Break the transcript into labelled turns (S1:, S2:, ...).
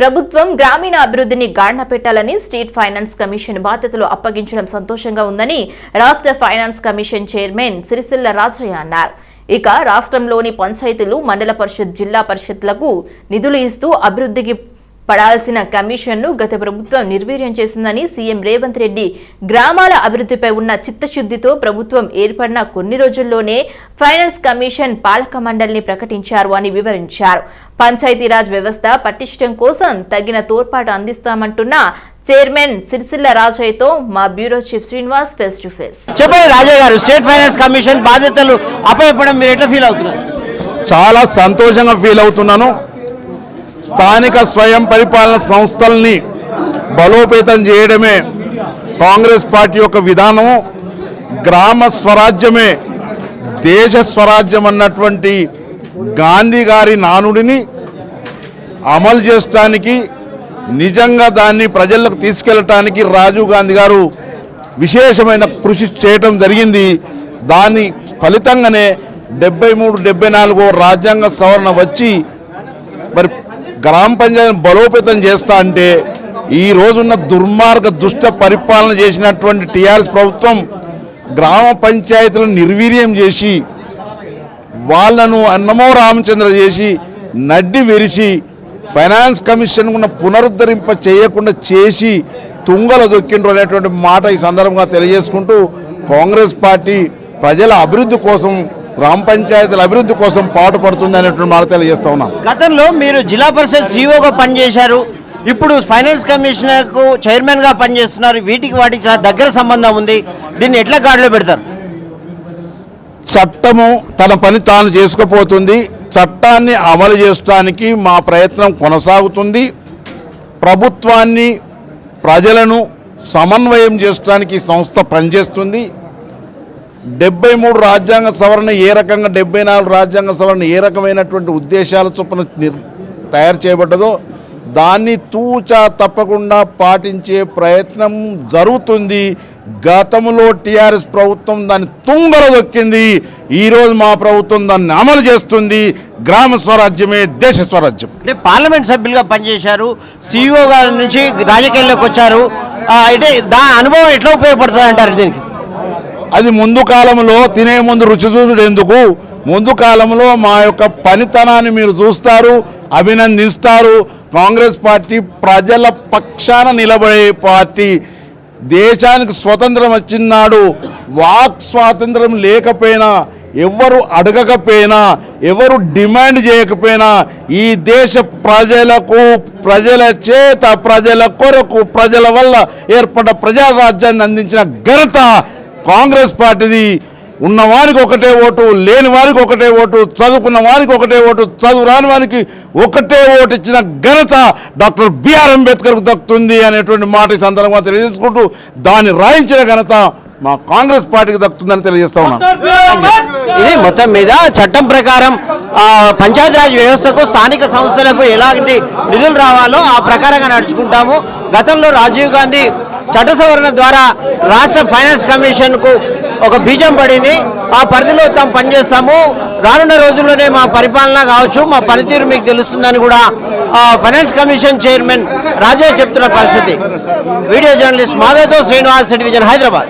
S1: ప్రభుత్వం గ్రామీణ అభివృద్ధిని గాడిన పెట్టాలని స్టేట్ ఫైనాన్స్ కమిషన్ బాధ్యతలు అప్పగించడం సంతోషంగా ఉందని రాష్ట్ర finance commission chairman Sircilla Rajaiah అన్నారు. ఇక రాష్ట్రంలోని పంచాయతీలు మండల పరిషత్ జిల్లా పరిషత్లకు నిధులు ఇస్తూ అభివృద్ధికి పడాల్సిన కమిషన్ను గత ప్రభుత్వం నిర్వీర్యం చేసిందని సీఎం రేవంత్ రెడ్డి గ్రామాల అభివృద్ధిపై ఉన్న చిత్తశుద్ధితో ప్రభుత్వం ఏర్పడిన కొన్ని రోజుల్లోనే ఫైనాన్స్ కమిషన్ పాలక మండలిని ప్రకటించారు అని వివరించారు. పంచాయతీరాజ్ వ్యవస్థ పటిష్టం కోసం తగిన తోడ్పాటు అందిస్తామంటున్న చైర్మన్ సిరిసిల్ల రాజయ్యతో మా bureau chief Srinivas face to face.
S2: చెప్పండి రాజా గారు స్టేట్ ఫైనాన్స్ కమిషన్ బాధ్యతలు అప్పచెప్పడం మీరు ఎట్లా ఫీల్ అవుతున్నారు?
S3: చాలా సంతోషంగా ఫీల్ అవుతున్నాను. స్థానిక స్వయం పరిపాలన సంస్థల్ని బలోపేతం చేయడమే కాంగ్రెస్ పార్టీ యొక్క విధానం గ్రామ స్వరాజ్యమే దేశ స్వరాజ్యం అన్నటువంటి గాంధీ గారి నానుడిని అమలు చేయడానికి నిజంగా దాన్ని ప్రజలకు తీసుకెళ్ళటానికి రాజీవ్ గాంధీ గారు విశేషమైన కృషి చేయటం జరిగింది. దాని ఫలితంగానే డెబ్బై మూడు డెబ్బై నాలుగో రాజ్యాంగ సవరణ వచ్చి మరి గ్రామ పంచాయతీని బలోపేతం చేస్తా అంటే ఈ రోజున్న దుర్మార్గ దుష్ట పరిపాలన చేసినటువంటి టీఆర్ఎస్ ప్రభుత్వం గ్రామ పంచాయతీలను నిర్వీర్యం చేసి వాళ్ళను అన్నమో రామచంద్ర చేసి నడ్డి విరిచి ఫైనాన్స్ కమిషన్ ఉన్న పునరుద్ధరింప చేయకుండా చేసి తుంగల దొక్కిండ్రు అనేటువంటి మాట ఈ సందర్భంగా తెలియజేసుకుంటూ కాంగ్రెస్ పార్టీ ప్రజల అభివృద్ధి కోసం గ్రామ పంచాయతీల అభివృద్ధి కోసం పాటుపడుతుంది అనేటువంటి మాట తెలియజేస్తా ఉన్నాం.
S2: గతంలో మీరు జిల్లా పరిషత్ సీఈఓగా పనిచేశారు. ఇప్పుడు ఫైనాన్స్ కమిషనర్కు చైర్మన్గా పనిచేస్తున్నారు. వీటికి వాటికి చాలా దగ్గర సంబంధం ఉంది. దీన్ని ఎట్లా గాడిలో పెడతారు?
S3: చట్టము తన పని తాను చేసుకుపోతుంది. చట్టాన్ని అమలు చేయడానికి మా ప్రయత్నం కొనసాగుతుంది. ప్రభుత్వాన్ని ప్రజలను సమన్వయం చేయడానికి సంస్థ పనిచేస్తుంది. డెబ్బై మూడు రాజ్యాంగ సవరణ ఏ రకంగా డెబ్బై నాలుగు రాజ్యాంగ సవరణ ఏ రకమైనటువంటి ఉద్దేశాల చొప్పున నిర్ తయారు చేయబడ్డదో దాన్ని తూచా తప్పకుండా పాటించే ప్రయత్నం జరుగుతుంది. గతంలో టీఆర్ఎస్ ప్రభుత్వం దాన్ని తుంగల దొక్కింది. ఈరోజు మా ప్రభుత్వం దాన్ని అమలు చేస్తుంది. గ్రామ స్వరాజ్యమే దేశ స్వరాజ్యం.
S2: అంటే పార్లమెంట్ సభ్యులుగా పనిచేశారు. సీఈఓ గారి నుంచి రాజకీయాల్లోకి వచ్చారు. అంటే దా అనుభవం ఎట్లా ఉపయోగపడుతుంది అంటారు దీనికి?
S3: అది ముందు కాలంలో తినే ముందు రుచి చూసుడు ఎందుకు? ముందు కాలంలో మా యొక్క పనితనాన్ని మీరు చూస్తారు అభినందిస్తారు. కాంగ్రెస్ పార్టీ ప్రజల పక్షాన నిలబడే పార్టీ. దేశానికి స్వతంత్రం వచ్చినాడు వాక్ స్వాతంత్రం లేకపోయినా ఎవరు అడగకపోయినా ఎవరు డిమాండ్ చేయకపోయినా ఈ దేశ ప్రజలకు ప్రజల చేత ప్రజల కొరకు ప్రజల వల్ల ఏర్పడ్డ ప్రజారాజ్యాన్ని అందించిన ఘనత కాంగ్రెస్ పార్టీది ఉన్న వారికి ఒకటే ఓటు లేని వారికి ఒకటే ఓటు చదువుకున్న వారికి ఒకటే ఓటు చదువు రాని వారికి ఒకటే ఓటు ఇచ్చిన ఘనత డాక్టర్ బిఆర్ అంబేద్కర్కు దక్కుతుంది అనేటువంటి మాట ఈ సందర్భంగా తెలియజేసుకుంటూ దాన్ని రాయించిన ఘనత మా కాంగ్రెస్ పార్టీకి దక్కుతుందని తెలియజేస్తా ఉన్నాను
S2: ఇది మొత్తం మీద చట్టం ప్రకారం పంచాయతీరాజ్ వ్యవస్థకు స్థానిక సంస్థలకు ఎలాంటి నిధులు రావాలో ఆ ప్రకారంగా నడుచుకుంటాము. గతంలో రాజీవ్ గాంధీ చట్ట సవరణ ద్వారా రాష్ట్ర ఫైనాన్స్ కమిషన్కు ఒక బీజం పడింది. ఆ పరిధిలో తాము పనిచేస్తాము. రానున్న రోజుల్లోనే మా పరిపాలన కావచ్చు మా పనితీరు మీకు తెలుస్తుందని కూడా ఆ, ఫైనాన్స్ కమిషన్ చైర్మన్ రాజా చెప్తున్న పరిస్థితి. వీడియో జర్నలిస్ట్ మాధవ్తో శ్రీనివాస్ డివిజన్ హైదరాబాద్.